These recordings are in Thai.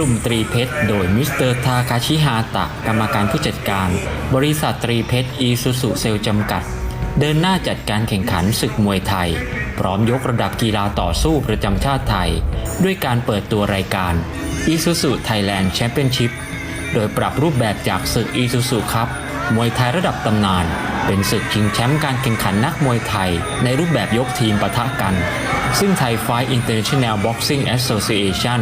ลุ่มตรีเพชร โดยมิสเตอร์ทาคาชิฮาตะ กรรมการผู้จัดการ บริษัทตรีเพชรอีซูซูเซลจำกัด เดินหน้าจัดการแข่งขันศึกมวยไทย พร้อมยกระดับกีฬาต่อสู้ประจำชาติไทย ด้วยการเปิดตัวรายการ Isuzu Thailand Championship โดยปรับรูปแบบจากศึก Isuzu ครับมวยไทยระดับตำนาน เป็นศึกชิงแชมป์การแข่งขันนักมวยไทย ในรูปแบบยกทีมปะทะกัน ซึ่งไทยไฟท์ International Boxing Association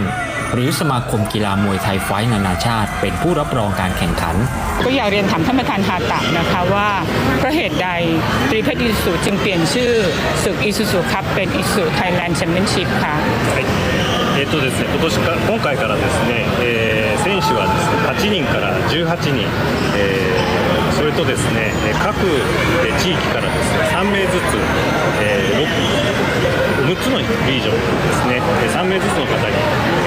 หรือสมาคมกีฬามวยไทยไฟท์นานาชาติ เป็นผู้รับรองการแข่งขัน ก็อยากเรียนถามท่านประธานฮาตะนะคะว่าเพราะเหตุใดตรีเพชรอีซูจึงเปลี่ยนชื่อศึกอีซูซูครับเป็นอีซูไทยแลนด์แชมเปี้ยนชิพค่ะ はいえっとですね、今年か今回からですね、えー選手はですね8人から18人、えーそれとですねえー各えー地域からですね3名ずつ、えー、6, 6つのリージョンですねえー3名ずつの方に、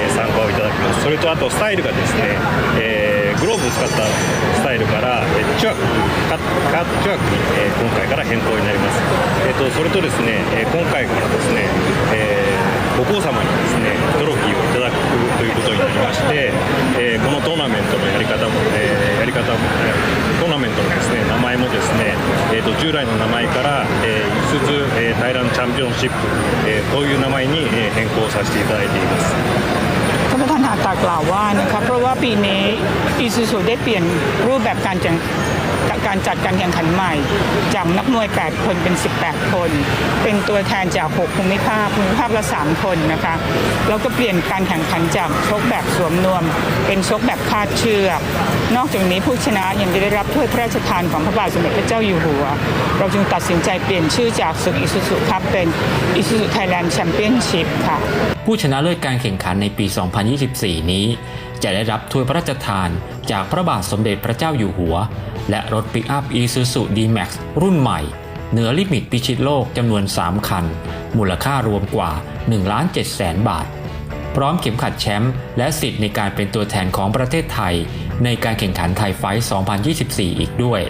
えー 参加をいただきますそれとあとスタイルがですね、えーグローブを使ったスタイルから、えーチュアックカカチュアックに、えー今回から変更になります、えー、とそれとですね、え今回からですね、えーご皇様にですねトロフィーをいただくということになりまして、えこのトーナメントのやり方も、えやり方も、えトーナメントのですね名前もですね、えーと従来の名前から、えー、イスズ、えータイランチャンピオンシップ、えーこういう名前に、え変更させていただいています。 ท่านประธานฮาตากล่าวว่านะคะเพราะว่าปีนี้อีซูซูได้เปลี่ยนรูปแบบการจัด การจัดการแข่งขันใหม่ จากนักมวย 8 คนเป็น 18 คน เป็นตัวแทนจาก 6 ภูมิภาคภูมิภาคละ 3 คนนะคะแล้วก็เปลี่ยนการแข่งขันจากชกแบบสวมนวม เป็นชกแบบคาดเชือก นอกจากนี้ผู้ชนะยังได้รับถ้วยพระราชทานของพระบาทสมเด็จพระเจ้าอยู่หัว เราจึงตัดสินใจเปลี่ยนชื่อจากศึกอีซูซูครับเป็นอีซูซูไทยแลนด์แชมเปี้ยนชิพค่ะผู้ชนะเลิศการแข่งขันในปี 2024 นี้ จะได้รับถ้วยพระราชทานจากพระบาทสมเด็จพระเจ้าอยู่หัว และรถปิกอัพ Isuzu D-Max รุ่นใหม่ เหนือลิมิตพิชิตโลกจำนวน 3 คัน มูลค่ารวมกว่า1ล้าน7แสนบาท พร้อมเข็มขัดแชมป์และสิทธิ์ในการเป็นตัวแทนของประเทศไทย ในการแข่งขันไทยไฟท์2024 อีกด้วย